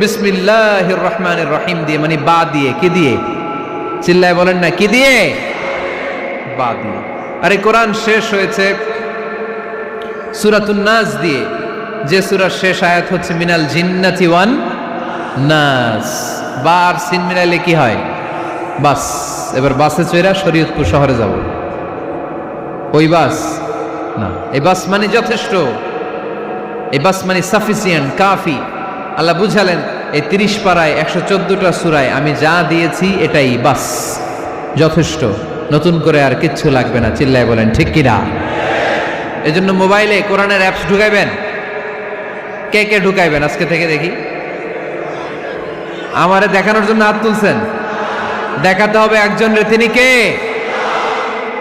বিসমিল্লাহ রহমানের রহিম দিয়ে মানে বা দিয়ে, কি দিয়ে? চিল্লায় বলেন না, কি দিয়ে? বা দিয়ে। আরে কোরআন শেষ হয়েছে দিয়ে। যে সুরার শেষ আয়াত হচ্ছে মিনাল জিন্নাতি ওয়ান নাস। বা সিন মিলাইলে কি হয়? বাস। এবার বাসে চড়া শরীয়তপুর শহরে যাব। ওই বাস? না। এই বাস মানে যথেষ্ট। এই বাস মানে সাফিসিয়েন্ট, কাফি। আল্লাহ বুঝালেন, এই তিরিশ পাড়ায় একশো চোদ্দটা সুরায় আমি যা দিয়েছি এটাই বাস, যথেষ্ট। নতুন করে আর কিচ্ছু লাগবে না, চিল্লায় বলেন, ঠিক কিনা এই জন্য মোবাইলে কোরআনের অ্যাপস ঢুকাইবেন? কে কে ঢুকাইবেন আজকে থেকে দেখি? আমারে দেখানোর জন্য হাত তুলছেন? দেখাতে হবে একজন তিনি কে?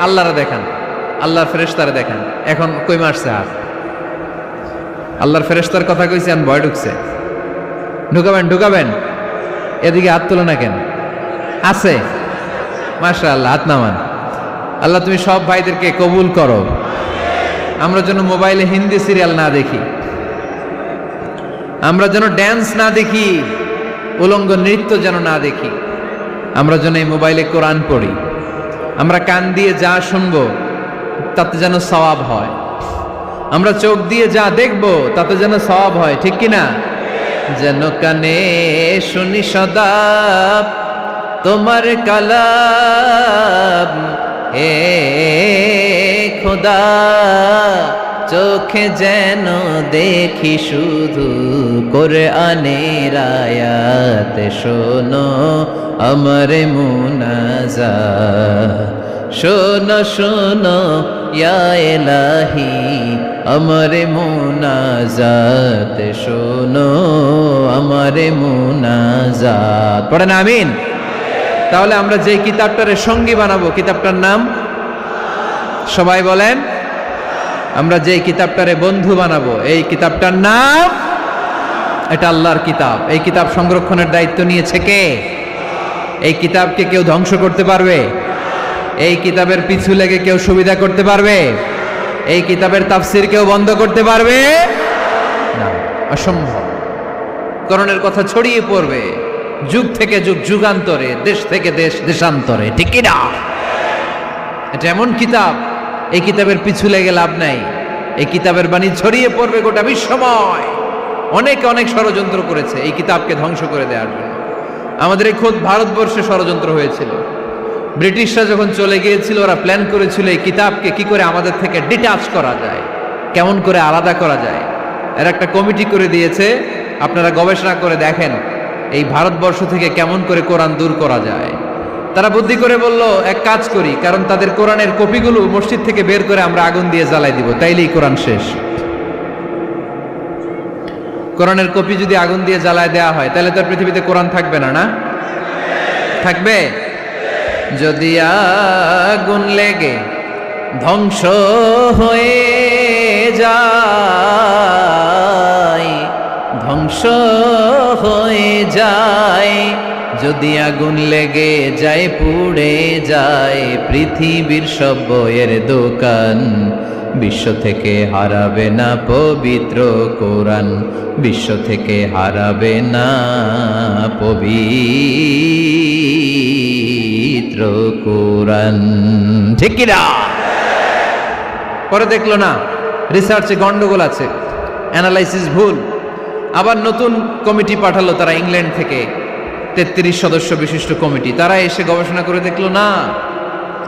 আল্লাহরা দেখান, আল্লাহর ফেরেশতারা দেখান। এখন কই মারছে হাত? আল্লাহর ফেরেশতার কথা কইছি আমি ভয় ঢুকছে। ঢুকাবেন ঢুকাবেন। এদিকে হাত তুলো না কেন? আছে। মাশা আল্লাহ হাত নামান। আল্লাহ, তুমি সব ভাইদেরকে কবুল করো। আমরা যেন মোবাইলে হিন্দি সিরিয়াল না দেখি। আমরা যেন ড্যান্স না দেখি। উলঙ্গ নৃত্য যেন না দেখি। আমরা যেন এই মোবাইলে কোরআন পড়ি। আমরা কান দিয়ে যা শুনব, তাতে যেন সওয়াব হয়। আমরা চোখ দিয়ে যা দেখব, তাতে যেন সওয়াব হয়, ঠিক কি না যেন কানে শুনি সদা তোমার কালাম। হে খোদা, চোখে যেন দেখি শুধু করে আনের আয়াত। শোনো আমার মুনাজা শোনো শোনো, ইয়া এলাহি আমার মুনাজাত, শোনো, আমারে মুনাজাত। পড়েন আমিন? তাহলে আমরা যে কিতাবটারে সঙ্গী বানাবো, কিতাবটার নাম? সবাই বলেন। আমরা যে কিতাবটারে বন্ধু বানাবো, এই কিতাবটার নাম? এটা আল্লাহর কিতাব। এই কিতাব সংরক্ষণের দায়িত্ব নিয়েছে কে? এই কিতাবকে কেউ ধ্বংস করতে পারবে? এই কিতাবের পিছু লেগে কেউ সুবিধা করতে পারবে? এই কিতাবের তাফসির কেউ বন্ধ করতে পারবে? না, অসম্ভব। করণের কথা ছড়িয়ে পড়বে। যুগ থেকে যুগ, যুগান্তরে, দেশ থেকে দেশ, দেশান্তরে, ঠিক না এটা এমন কিতাব, এই কিতাবের পিছু লেগে লাভ নাই। এই কিতাবের বাণী ছড়িয়ে পড়বে গোটা বিশ্বময়। অনেকে অনেক ষড়যন্ত্র করেছে, এই কিতাবকে ধ্বংস করে দেওয়ার জন্য। আমাদের এই খোদ ভারতবর্ষে ষড়যন্ত্র হয়েছিল। ব্রিটিশরা যখন চলে গিয়েছিল, ওরা প্ল্যান করেছিল এই কিতাবকে কি করে আমাদের থেকে ডিটাচ করা যায়, কেমন করে আলাদা করা যায়। এর একটা কমিটি করে দিয়েছে, আপনারা গবেষণা করে দেখেন এই ভারতবর্ষ থেকে কেমন করে কোরআন দূর করা যায়। তারা বুদ্ধি করে বলল, এক কাজ করি, কারণ তাদের কোরআনের কপিগুলো মসজিদ থেকে বের করে আমরা আগুন দিয়ে জ্বালাই দিব, তাইলেই কোরআন শেষ। কোরআনের কপি যদি আগুন দিয়ে জ্বালায় দেওয়া হয়, তাহলে তো পৃথিবীতে কোরআন থাকবে না না? থাকবে? যদি আগুন লেগে ধ্বংস হয়ে যায়, ধ্বংস হয়ে যায়, যদি আগুন লেগে যায়, পুড়ে যায়, পৃথিবীর সব বইয়ের দোকান বিশ্ব থেকে হারাবে না পবিত্র কোরআন। বিশ্ব থেকে হারাবে না পবিত্র কোরআন। ঠিক পরে দেখল না রিসার্চে গন্ডগোল আছে অ্যানালাইসিস ভুল। আবার নতুন কমিটি পাঠালো তারা ইংল্যান্ড থেকে, তেত্রিশ সদস্য বিশিষ্ট কমিটি। তারা এসে গবেষণা করে দেখল না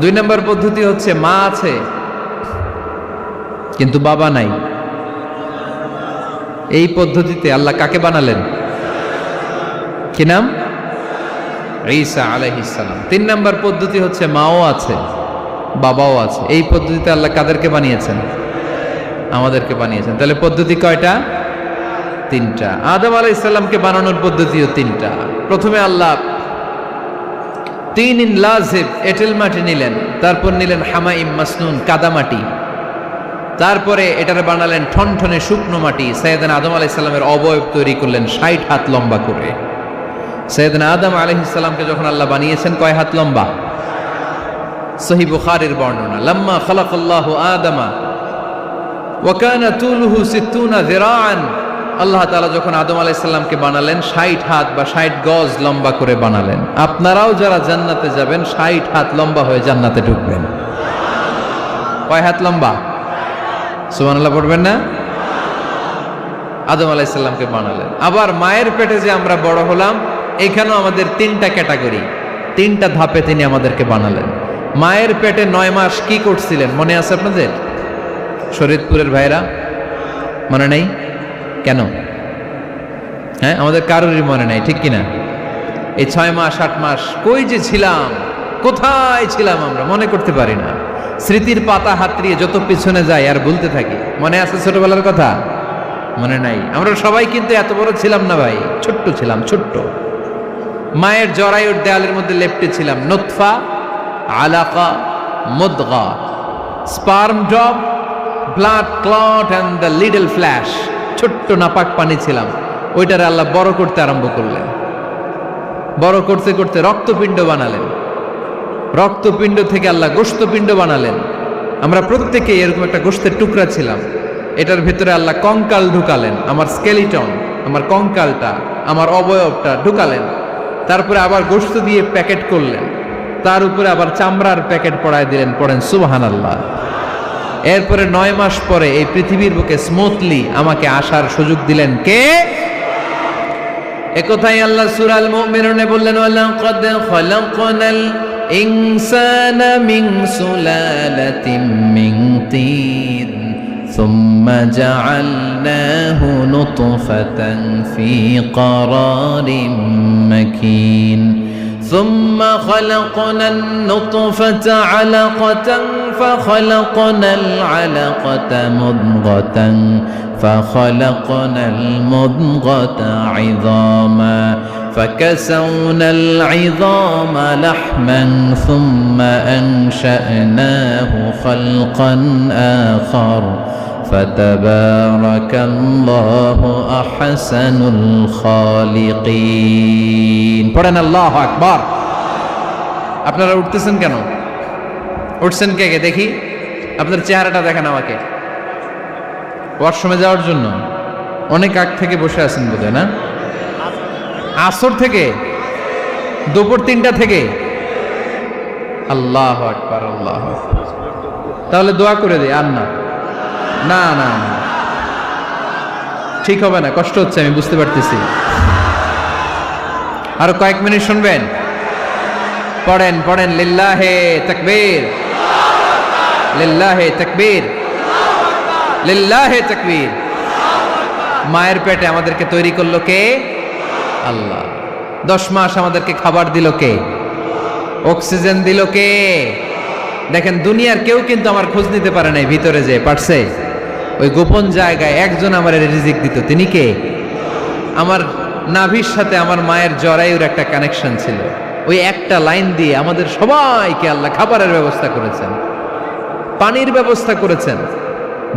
দুই নম্বর পদ্ধতি হচ্ছে মা আছে, কিন্তু বাবা নাই। এই পদ্ধতিতে আল্লাহ কাকে বানালেন? কি নাম? ঈসা আলাইহিসালাম তিন নম্বর পদ্ধতি হচ্ছে মাও আছে, বাবাও আছে। এই পদ্ধতিতে আল্লাহ কাদেরকে বানিয়েছেন? আমাদেরকে বানিয়েছেন। তাহলে পদ্ধতি কয়টা? তিনটা। আদম আলাহ বানানোর পদ্ধতিও তিনটা। প্রথমে আল্লাহ তিন ইন লাজেব, এটেল মাটি নিলেন, তারপর নিলেন হামাইম মাসনুন কাদামাটি তারপরে এটার বানালেন ঠনঠনে শুকনো মাটি সৈয়দান আদম আলাহ ইসলামের অবয়ব তৈরি করলেন ষাট হাত লম্বা করে। সৈয়দান আদম আলহ ইসলামকে যখন আল্লাহ বানিয়েছেন, কয় হাত লম্বা? সহি বুখারের বর্ণনা, লাম্মা খালাকাল্লাহু আদামা ওয়াকানা তুলহু সিত্তুনা যিরাআন। আল্লাহ তাআলা যখন আদম আলাইহিস সালামকে বানালেন 60 হাত বা 60 গজ লম্বা করে বানালেন। আপনারাও যারা জান্নাতে যাবেন 60 হাত লম্বা হয়ে জান্নাতে ঢুকবেন। কয় হাত লম্বা? সুবহানাল্লাহ পড়বেন না? আদম আলাইহিস সালামকে বানালেন। আবার মায়ের পেটে যে আমরা বড় হলাম, এখানেও আমাদের তিনটা ক্যাটাগরি, তিনটা ধাপে তিনি আমাদেরকে বানালেন। মায়ের পেটে নয় মাস কি করছিলেন? মনে আছে আপনাদের? শরীদপুরের ভাইরা? মনে নেই? কেন? হ্যাঁ আমাদের কারোরই মনে নেই, ঠিক কিনা? এই ছয় মাস, আট মাস, কই যে ছিলাম? কোথায় ছিলাম আমরা? মনে করতে পারি না। স্মৃতির পাতা হাতড়িয়ে যত পিছনে যাই, আর বলতে থাকি। মনে আছে ছোটবেলার কথা? মনে নাই। আমরা সবাই কিন্তু এত বড় ছিলাম না ভাই। ছোট্ট ছিলাম, ছোট্ট। মায়ের জরায়ুর দেয়ালের মধ্যে লেপটে ছিলাম। নোৎফা আলাকা, মুদগা। Sperm drop, blood clot, and the little flesh. ছোট্ট নাপাক পানি ছিলাম। ওইটার আল্লাহ বড় করতে আরম্ভ করলেন। বড় করতে করতে রক্তপিণ্ড বানালেন। রক্তপিণ্ড থেকে আল্লাহ গোস্তপিণ্ড বানালেন। আমরা প্রত্যেকে এরকম একটা গোস্তের টুকরা ছিলাম। এটার ভিতরে আল্লাহ কঙ্কাল ঢুকালেন, আমার স্কেলিটন, আমার কঙ্কালটা, আমার অবয়বটা ঢুকালেন। তারপরে আবার গোস্ত দিয়ে প্যাকেট করলেন। তার উপরে আবার চামড়ার প্যাকেট পড়ায় দিলেন, পড়েন সুবাহান আল্লাহ এরপরে নয় মাস পরে এই পৃথিবীর বুকে স্মুথলি আমাকে আসার সুযোগ দিলেন কে একথাই আল্লাহ সুরাল মুমিনুনে বললেন ওয়ালাকাদ খলাকনাল ইনসানা মিন সুলালাতিন মিন তিন ثم جعلناه نطفة في قرار مكين ثم خلقنا النطفة علقة فخلقنا العلقة مضغة فخلقنا المضغة عظاما فكسونا العظام لحما ثم أنشأناه خلقا آخر فتبارك الله أحسن الخالقين পড়েন আল্লাহ আকবার আপনারা উঠতেছেন কেন উঠছেন কে কে? দেখি। আপনার চেহারাটা দেখেন আমাকে। ওয়াশরুমে যাওয়ার জন্য। অনেক আগ থেকে বসে আছেন বোধহয়, না? আসর থেকে? দুপুর তিনটা থেকে? আল্লাহ আকবার, আল্লাহ। তাহলে দোয়া করে দে, আর না। না না না। ঠিক হবে না, কষ্ট হচ্ছে, আমি বুঝতে পারতেছি। আর কয়েক মিনিট শুনবেন? পড়েন পড়েন, লিল্লাহে তাকবীর। লিল্লাহে তাকবীর। লিল্লাহে তাকবীর। মায়ের পেটে আমাদেরকে তৈরি করল কে? আল্লাহ। দশ মাস আমাদেরকে খাবার দিল কে? অক্সিজেন দিল কে? দেখেন, দুনিয়ার কেউ কিন্তু আমার খোঁজ নিতে পারে নাই ভিতরে যে, পারছে? ওই গোপন জায়গায় একজন আমার রিজিক দিত। তিনি কে? আমার নাভির সাথে আমার মায়ের জরায়ুর একটা কানেকশন ছিল। ওই একটা লাইন দিয়ে আমাদের সবাইকে আল্লাহ খাবারের ব্যবস্থা করেছেন। পানির ব্যবস্থা করেছেন,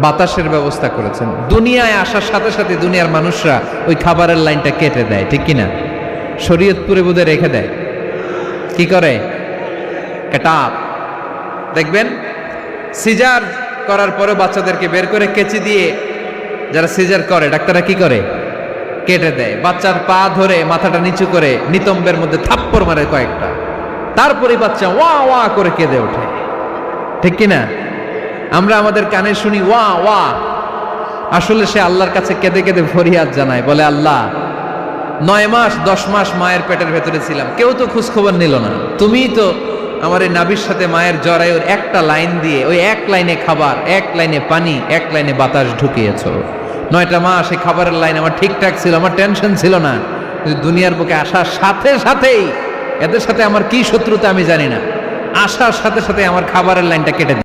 বাতাসের ব্যবস্থা করেছেন। দুনিয়ায় আসার সাথে সাথে দুনিয়ার মানুষরা ওই খাবারের লাইনটা কেটে দেয়, ঠিক কিনা? শরীয়তপুরে বোধে রেখে দেয়। কি করে? কেটাপ দেখবেন, সিজার করার পরে বাচ্চাদেরকে বের করে কেচি দিয়ে যারা সিজার করে, ডাক্তাররা কি করে? কেটে দেয়। বাচ্চার পা ধরে মাথাটা নিচু করে নিতম্বের মধ্যে থাপ্পড় মারে কয়েকটা। তারপরে বাচ্চা ওয়া ওয়া করে কেঁদে ওঠে। ঠিক কিনা? আমরা আমাদের কানে শুনি, ওয়া ওয়া। আসলে সে আল্লাহর কাছে কেঁদে কেঁদে ফরিয়াদ জানায়, বলে, আল্লাহ, নয় মাস, দশ মাস মায়ের পেটের ভেতরে ছিলাম, কেউ তো খোঁজ খবর নিল না। তুমি তো আমার এই নাবির সাথে মায়ের জরায়ুর একটা লাইন দিয়ে, ওই এক লাইনে খাবার, এক লাইনে পানি, এক লাইনে বাতাস ঢুকিয়েছ। নয়টা মাস এই খাবারের লাইন আমার ঠিকঠাক ছিল, আমার টেনশন ছিল না। দুনিয়ার বুকে আসার সাথে সাথেই এদের সাথে আমার কি শত্রুতা আমি জানি না। আসার সাথে সাথে আমার খাবারের লাইনটা কেটে।